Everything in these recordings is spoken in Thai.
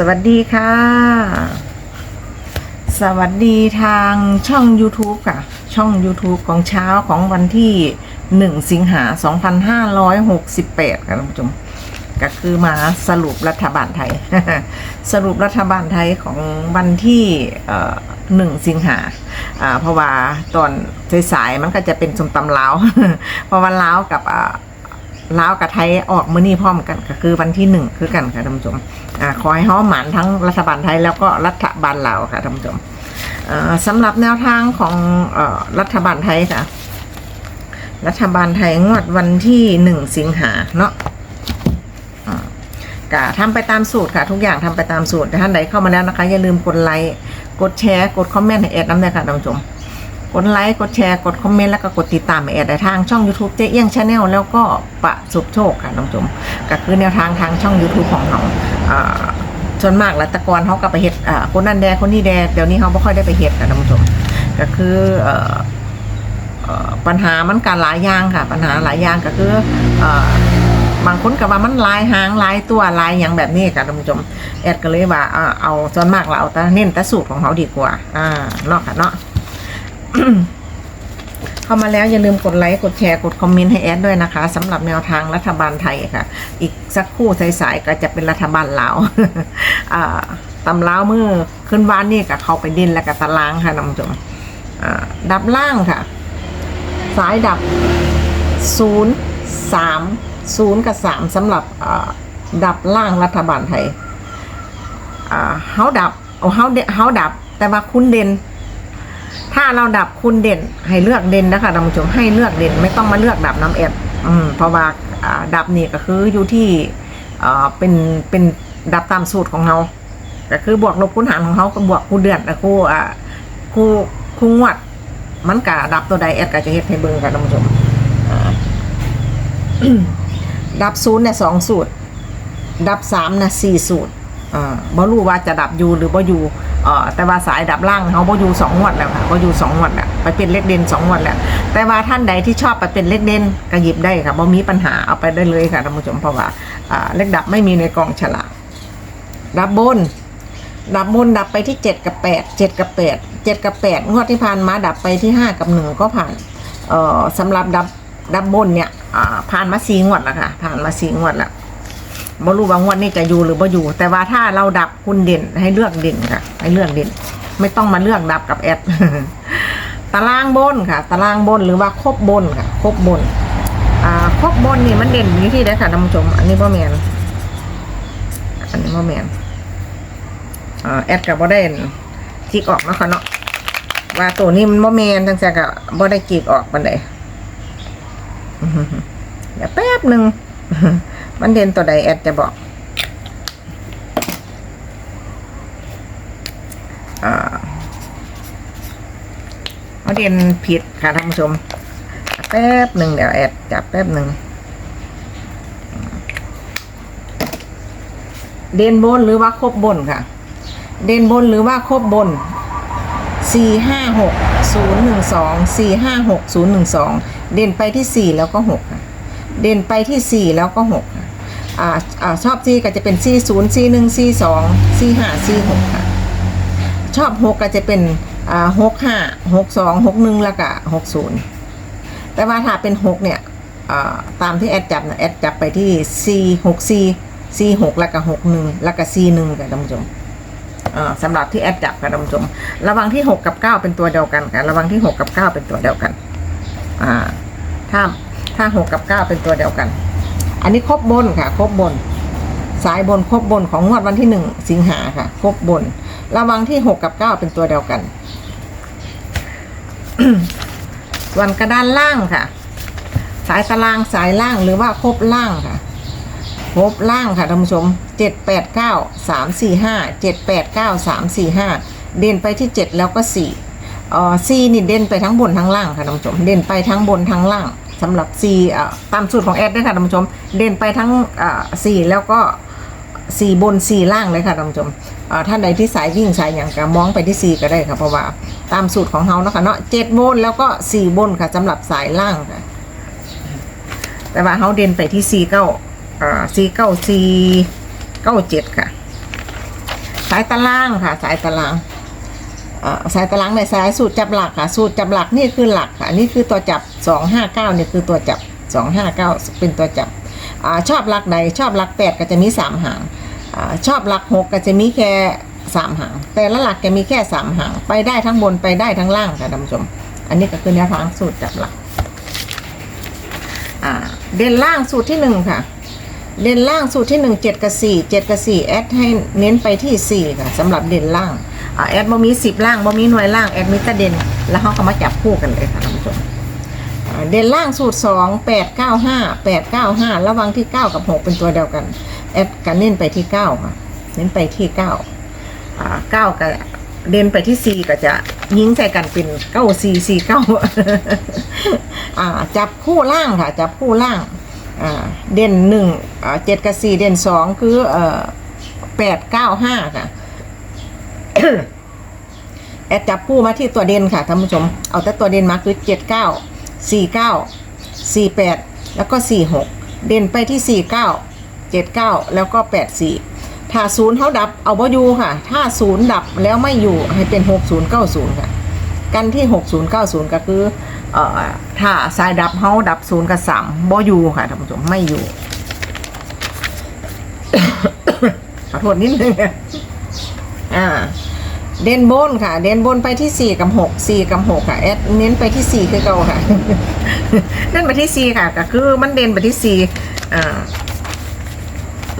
สวัสดีค่ะ สวัสดีทางช่อง YouTube ค่ะ ช่อง YouTube ของเช้าของวันที่ 1 สิงหา 2568 ค่ะท่านผู้ชมก็คือมาสรุปรัฐบาลไทย สรุปรัฐบาลไทยของวันที่หนึ่งสิงหาเพราะว่าตอนสายๆมันก็จะเป็นสมตำลาว เพราะว่าลาวกับอ่า ลาวกับไทยออกมือนี่พร้อมกันก็คือวันที่หนึ่งคือกันค่ะท่านผู้ชมอ่าขอให้เฮาหมานทั้งรัฐบาลไทยแล้วก็รัฐบาลลาวค่ะท่านผู้ชมอ่าสำหรับแนวทางของเออรัฐบาลไทยค่ะ รัฐบาลไทยงวดวันที่หนึ่งสิงหาเนาะก็ทำไปตามสูตรค่ะ ทุกอย่างทำไปตามสูตรแต่ท่านใดเข้ามาแล้วนะคะ อย่าลืมกดไลค์กดแชร์ กดคอมเมนต์ให้แอดน้ำเลยค่ะท่านผู้ชม กดไลค์ กดแชร์ กดคอมเมนต์ แล้วก็กดติดตามแอดทางช่อง YouTube เจ๊เอี้ยงชาแนลแล้วก็ประสุบโชคค่ะนผู้ชมก็คือแนวทางทางช่อง YouTube ของเราส่วนมากแล้วตะกอนเขาก็ไปเฮ็ดอ่าคนนั้นแดคนนี้แดเดี๋ยวนี้เขาไม่ค่อยได้ไปเฮ็ดค่ะนผู้ชมก็คือปัญหามันการหลายอย่างค่ะ ปัญหาหลายอย่างก็คืออบางคนก็ว่ามันลายหางลายตัวลายอย่างแบบนี้ค่ะท่านผู้ชมแอดก็เลยว่าอ่าเอาส่วนมากเราเอาแต่เน้นแต่สูตรของเขาดีกว่าอ่าเนาะค่ะเนาะ เข้ามาแล้วอย่าลืมกดไลค์กดแชร์กดคอมเมนต์ให้แอดด้วยนะคะสำหรับแนวทางรัฐบาลไทยค่ะ อีกสักครู่สายๆก็จะเป็นรัฐบาลลาวอ่าตำล้าวมือขึ้นบ้านนี่กับเขาไปดินแล้วกับตารางค่ะนผู้ชมดับล่างค่ะ สายดับ 0 3 0 กับ 3สำหรับดับล่างรัฐบาลไทยอ่าเฮาดับโอ้เฮาเดเฮาดับแต่ว่าคุณเด่น ถ้าเราดับคุณเด่นให้เลือกเด่นนะคะท่านผู้ชมให้เลือกเด่นไม่ต้องมาเลือกดับน้ำแอดอืมเพราะว่าดับนี่ก็คืออยู่ที่อ่าเป็นเป็นดับตามสูตรของเราก็คือบวกลบคูณหารของเขาก็บวกคูณเดือนนะคู่อ่าคู่คู่งวด มันกะดับตัวใดแอดก็จะเฮ็ดให้เบิ่งค่ะท่านผู้ชมดับศูนย์เนี่ยสองสูตร ดับสามนะสี่สูตรอ่าบ่รู้ว่าจะดับอยู่หรือบ่อยู่ เอ่อแต่ว่าสายดับล่างเขาบ่อยู่สองงวดแล้วค่ะบ่อยู่สองงวดแล้วไปเป็นเลขเด่นสองงวดแล้วแต่ว่าท่านใดที่ชอบไปเป็นเลขเด่นก็หยิบได้ค่ะบ่มีปัญหาเอาไปได้เลยค่ะท่านผู้ชมเพราะว่าอ่าเลขดับไม่มีในกองฉลากดับบนดับบนดับไปที่เจ็ดกับแปดเจ็ดกับแปดเจ็ดกับแปดงวดที่ผ่านมาดับไปที่ห้ากับหนึ่งก็ผ่านเออสำหรับดับดับบนเนี่ยอ่าผ่านมาสีงวดแล้วค่ะผ่านมาสีงวดแล้ว บ่รู้ว่างวดนี้จะอยู่หรือบ่อยู่ แต่ว่าถ้าเราดับคุณเด่นให้เลือกเด่นค่ะ ให้เลือกเด่น ไม่ต้องมาเลือกดับกับแอดตารางบนค่ะ ตารางบนหรือว่าครบบนค่ะ ครบบน อ่า ครบบนนี่มันเด่นอยู่ที่ไหนค่ะท่านผู้ชม อันนี้บ่แมนอันนี้บ่แมนอ่าแอดกับบ่ได้จิกออกนะค่ะเนาะว่าตัวนี้มันบ่แมนจังซี่ก็บ่ได้จิกออกปานใดอื้อหือเดี๋ยวแป๊บหนึ่ง มันเด่นตัวใดแอดจะบอกอ่าเขาเด่นผิดค่ะท่านผู้ชม แป๊บหนึ่งเดี๋ยวแอดจับแป๊บหนึ่ง เด่นบนหรือว่าครบบนค่ะ เด่นบนหรือว่าครบบนสี่ห้าหกศูนย์หนึ่งสองสี่ห้าหกศูนย์หนึ่งสองเด่นไปที่สี่แล้วก็หกค่ะ เด่นไปที่สี่แล้วก็หกค่ะ อ่าอ่าชอบสี่ก็จะเป็นสี่ศูนย์สี่หนึ่งสี่สองสี่ห้าสี่หกค่ะ ชอบหกก็จะเป็นอ่าหกห้าหกสองหกหนึ่งแล้วก็หกศูนย์แต่ว่าถ้าเป็นหกเนี่ยตามที่แอดจับนะแอดจับไปที่สี่หกสี่สี่หกแล้วก็หกหนึ่งแล้วก็สี่หนึ่งค่ะท่านผู้ชมสำหรับที่แอดจับค่ะท่านผู้ชม ระวังที่ 6 กับ 9 เป็นตัวเดียวกันค่ะระวังที่ 6 กับ 9 เป็นตัวเดียวกันถ้าถ้า 6 กับ 9 เป็นตัวเดียวกัน อันนี้ครบบนค่ะ ครบบน สายบนครบบนของงวดวันที่1สิงหาค่ะ ครบบน ระวังที่6กับ9เป็นตัวเดียวกันส่วนกระดานล่างค่ะ สายตารางสายล่างหรือว่าครบล่างค่ะครบล่างค่ะท่านผู้ชมเจ็ดแปดเก้าสามสี่ห้าเจ็ดแปดเก้าสามสี่ห้าเด่นไปที่เจ็ดแล้วก็สี่เอ่อสี่นี่เด่นไปทั้งบนทั้งล่างค่ะท่านผู้ชม เด่นไปทั้งบนทั้งล่าง สำหรับสี่ตามสูตรของแอดด้วยค่ะท่านผู้ชม เด่นไปทั้งเอ่อสี่แล้วก็สี่บนสี่ล่างเลยค่ะท่านผู้ชมท่านใดที่สายวิ่งสายอย่างก็มองไปที่สี่ก็ได้ค่ะเพราะว่าตามสูตรของเขาเนาะค่ะเนาะเจ็ดบนแล้วก็สี่บนค่ะสำหรับสายล่างค่ะ แต่ว่าเขาเด่นไปที่สี่เก้าอ่าสี่เก้าสี่เก้าเจ็ดค่ะ สายตารางค่ะ สายตาราง สายตารางในสายสูตรจับหลักค่ะสูตรจับหลักนี่คือหลักค่ะนี่คือตัวจับสองห้าเก้านี่คือตัวจับสองห้าเก้าเป็นตัวจับอชอบหลักใดชอบหลักแปดก็จะมีสามหางอชอบหลักหกก็จะมีแค่สามหาง แต่ละหลักจะมีแค่สามหาง ไปได้ทั้งบนไปได้ทั้งล่างค่ะท่านผู้ชม อันนี้ก็คือแนวทางสูตรจับหลักเด่นล่างสูตรที่หนึ่งค่ะเด่นล่างสูตรที่หนึ่งเจ็ดกับสี่เจ็ดกับสี่แอดให้เน้นไปที่สี่ค่ะสำหรับเด่นล่าง อ่าแอดบ่มีสิบล่างบ่มีหน่วยล่างแอดมีแต่เด่น แล้วเขาก็มาจับคู่กันเลยค่ะท่านผู้ชมเด่นล่างสูตรสองแปดเก้าห้าแปดเก้าห้าระวังที่เก้ากับหกเป็นตัวเดียวกัน แอดกันเน้นไปที่เก้าค่ะ เน้นไปที่เก้าอ่าเก้ากับเด่นไปที่สี่ก็จะยิงใส่กันเป็นเก้าสี่สี่เก้าอ่าจับคู่ล่างค่ะ จับคู่ล่างอ่าเด่นหนึ่งอ่าเจ็ดกับสี่เด่นสองคือเอ่อแปดเก้าห้าค่ะ แอดจับคู่มาที่ตัวเด่นค่ะท่านผู้ชม เอาแต่ตัวเด่นมาคือเจ็ดเก้าสี่เก้าสี่แปดแล้วก็สี่หกเด่นไปที่สี่เก้าเจ็ดเก้าแล้วก็แปดสี่ถ้าศูนย์เขาดับเอาบ่อยู่ค่ะ ถ้าศูนย์ดับแล้วไม่อยู่ให้เป็นหกศูนย์เก้าศูนย์ค่ะ กันที่6090ก็คือเอ่อถ้าสายดับเฮาดับศูนย์กับสามบ่อยู่ค่ะท่านผู้ชมไม่อยู่ขอโทษนิดนึงอ่า เด่นบนค่ะ เด่นบนไปที่4กับ6 4กับ6ค่ะแอดเน้นไปที่4คือเก่าค่ะเน้นไปที่4ค่ะก็คือมันเด่นไปที่4อ่า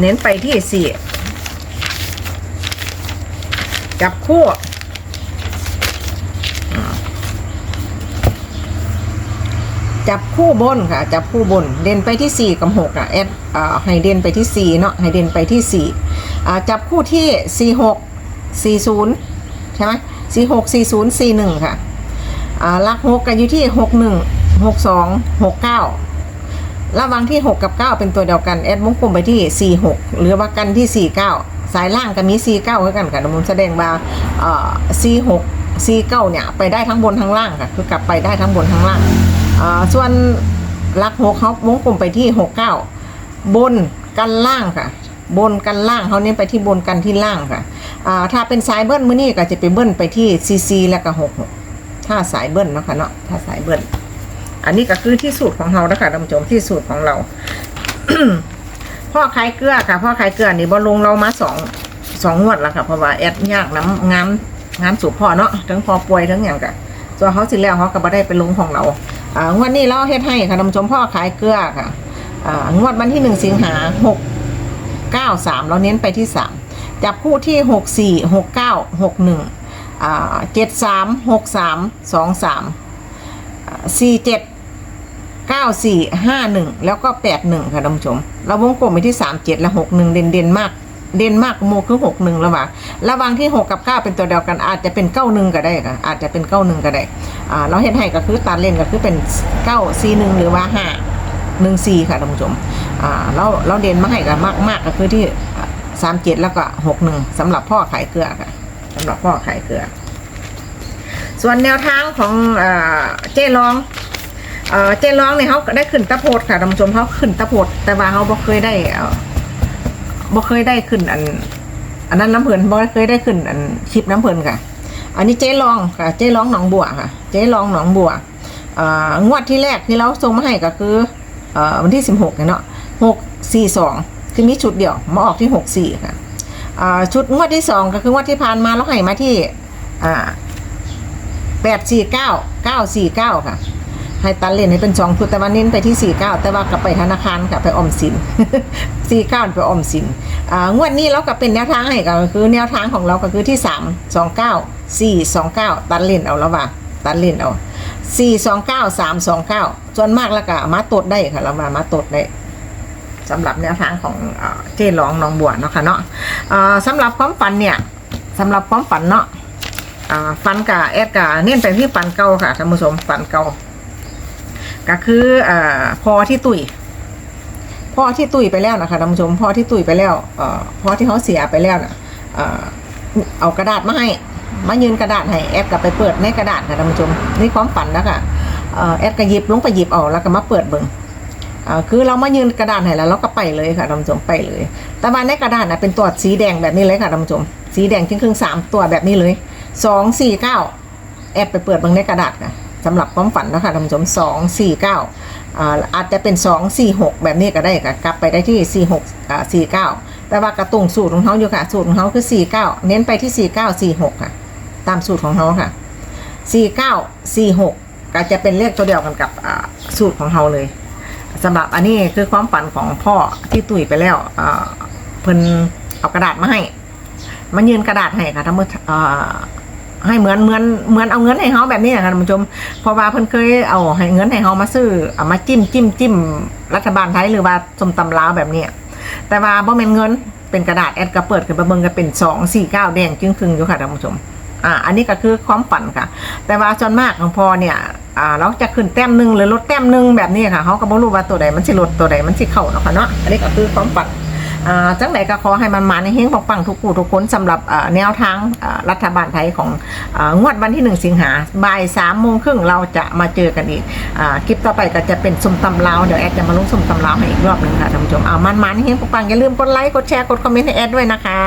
เน้นไปที่4จับคู่จับคู่บนค่ะ จับคู่บน เด่นไปที่ 4 กับ6อะแอดอ่าให้เด่นไปที่ 4 เนาะให้เด่นไปที่4อ่าจับคู่ที่ 46 40 ใช่ไหม46 40 41ค่ะอ่าลัก6กันอยู่ที่61 62 69ระวังที่ 6 กับ 9 เป็นตัวเดียวกัน แอดวงกลมไปที่ 46 หรือว่ากันที่ 49 สายล่างก็มี 49เหมือกันค่ะดมุนแสดงว่าเอ่อ46 49เนี่ย ไปได้ทั้งบนทั้งล่างค่ะ คือกลับไปได้ทั้งบนทั้งล่างอ่าส่วนลักหกเขาวงกลมไปที่ 69 บนกันล่างค่ะ บนกันล่างเขาเน้นไปที่บนกันที่ล่างค่ะ อ่าถ้าเป็นสายเบิ้ลมื้อนี้ก็จะไปเบิ้ลไปที่ CC แล้วก็66ถ้าสายเบิ้ลเนาะค่ะเนาะถ้าสายเบิ้ลอันนี้ก็คือที่สูตรของเราแล้วค่ะท่านผู้ชมที่สูตรของเราพ่อขายเกลือค่ะพ่อขายเกลือนี่บอลลงเรามาสองสองงวดแล้วค่ะเพราะว่าแอดยากน้ำงานงานสูบพ่อเนาะทั้งพอป่วยทั้งอย่างกะตัวเขาสิแล้วเขาก็บ่ได้ไปลงของเราอ่างวดนี้เราเฮ็ดให้ค่ะท่านผู้ชมพ่อขายเกลือค่ะอ่างวดวันที่หนึ่งสิงหาหกเก้าสามเราเน้นไปที่สาม จับคู่ที่หกสี่หกเก้าหกหนึ่งอ่าเจ็ดสามหกสามสองสามสี่เจ็ดเก้าสี่ห้าหนึ่งแล้วก็แปดหนึ่งค่ะท่านผู้ชม เราวงกลมไปที่สามเจ็ดและหกหนึ่งเด่นเด่นมาก เด่นมากโมคือหกหนึ่งระหว่างระว่างที่หกกับเก้าเป็นตัวเดียวกันอาจจะเป็นเก้าหนึ่งก็ได้ค่ะอาจจะเป็นเก้าหนึ่งก็ได้อ่าเราเห็นให้ก็คือตัดเล่นก็คือเป็นเก้าสี่หรือว่าห้าหนึ่งสี่ค่ะท่านผู้ชมอ่าเราเราเด่นมาให้กันมากมากก็คือที่ สามเจ็ดแล้วก็หกหนึ่งสำหรับพ่อขายเกลือค่ะสำหรับพ่อขายเกลือ ส่วนแนวทางของเจ๊ลองเอ่อเจร้องเนี่ยเขาได้ขึ้นตะโพดค่ะท่านผู้ชมเขาขึ้นตะโพดแต่ว่าเขาบ่เคยได้เบ่เคยได้ขึ้นอัน อันนั้นน้ำเพลินบ่เคยได้ขึ้นอันคลิปน้ำเพลินค่ะ อันนี้เจ๊ลองค่ะ เจ๊ลองหนองบัวค่ะ เจ๊ลองหนองบัวงวดที่แรกที่เราส่งมาให้ก็คือวันที่สิบหกเนาะหกสี่สอง คือมีชุดเดียวมาออกที่หกสี่ค่ะชุดงวดที่สองก็คืองวดที่ผ่านมาเราให้มาที่แปดสี่เก้าเก้าสี่เก้าค่ะให้ตัดเลนให้เป็นสองชุดแต่ว่าเน้นไปที่สี่เก้าแต่ว่ากลับไปธนาคารค่ะไปออมสินสี่เก้าไปออมสินงวดนี้เราก็เป็นแนวทางให้ก็คือแนวทางของเราก็คือที่สามสองเก้าสี่สองเก้าตัดเลนเอาแล้วว่าตัดเลนเอาสี่สองเก้าสามสองเก้าส่วนมากแล้วก็มาตดได้ค่ะเรามามาตดได้ สำหรับแนวทางของเจ๊ร้องน้องบัวเนาะค่ะเนาะสำหรับความฝันเนี่ยสำหรับความฝันเนาะฝันกับแอดกับเน้นไปที่ฝันเก่าค่ะท่านผู้ชมฝันเก่าก็คืออพอที่ตุยพ่อที่ตุยไปแล้วนะคะท่านผู้ชมพ่อที่ตุยไปแล้วอพ่อที่เขาเสียไปแล้วนะเอเอากระดาษมาให้มายืนกระดาษให้แอดกลับไปเปิดในกระดาษค่ะท่านผู้ชมนี่ความฝันนะคะเอ่อแอดก็หยิบลงไปหยิบเอาแล้วก็มาเปิดเบิ่งอ่า คือเรามายืนกระดานให้แล้วเราก็ไปเลยค่ะท่านผู้ชมไปเลย แต่ว่าในกระดานนะเป็นตัวสีแดงแบบนี้เลยค่ะท่านผู้ชม สีแดงครึ่งๆสามตัวแบบนี้เลยสองสี่เก้าแอบไปเปิดบางในกระดาษค่ะสำหรับความฝันนะคะท่านผู้ชมสองสี่เก้าอาจจะเป็นสองสี่หกแบบนี้ก็ได้ค่ะกลับไปได้ที่สี่หกสี่เก้าแต่ว่ากระตุงสูตรของเขาอยู่ค่ะ สูตรของเขาคือสี่เก้าเน้นไปที่สี่เก้าสี่หกค่ะ ตามสูตรของเขาค่ะสี่เก้าสี่หกก็จะเป็นเลขตัวเดียวกันกับสูตรของเราเลย สำหรับอันนี้คือความฝันของพ่อที่ตุยไปแล้วอ่าเพิ่นเอากระดาษมาให้ มันยืนกระดาษให้ค่ะทั้งหมดอ่าให้เหมือนเหมือนเหมือนเอาเงินให้เขาแบบนี้ค่ะท่านผู้ชมเพราะว่าเพิ่นเคยเอาให้เงินให้เขามาซื้อเอามาจิ้มจิ้มจิ้มรัฐบาลไทยหรือว่าสมตำลาวแบบเนี้ยแต่ว่าบ่แม่นเงินเป็นกระดาษแอดกระเปิดขึ้นไปเบิ่งก็เป็นสองสี่เก้าแดงจึงครึ่งอยู่ค่ะท่านผู้ชม อ่าอันนี้ก็คือความฝันค่ะ แต่ว่าส่วนมากของพอเนี่ยอ่าเราจะขึ้นแต้มหนึ่งหรือลดแต้มหนึ่งแบบนี้ค่ะเขาก็บ่รู้ว่าตัวใดมันสิลดตัวใดมันสิเข้าเนาะค่ะเนาะอันนี้ก็คือความฝันอ่าจังไหนก็ขอให้มันมาในเฮงปังทุกผู้ทุกคนสำหรับอ่แนวทางอ่ารัฐบาลไทยของอ่างวดวันที่หนึ่งสิงหาบ่ายสามโมงครึ่งเราจะมาเจอกันอีกอ่าคลิปต่อไปก็จะเป็นสมตำลาวเดี๋ยวแอดจะมาลงสมตำลาวให้อีกรอบหนึ่งค่ะท่านผู้ชมเอามันๆในเฮงปังอย่าลืมกดไลค์กดแชร์กดคอมเมนต์ให้แอดด้วยนะคะ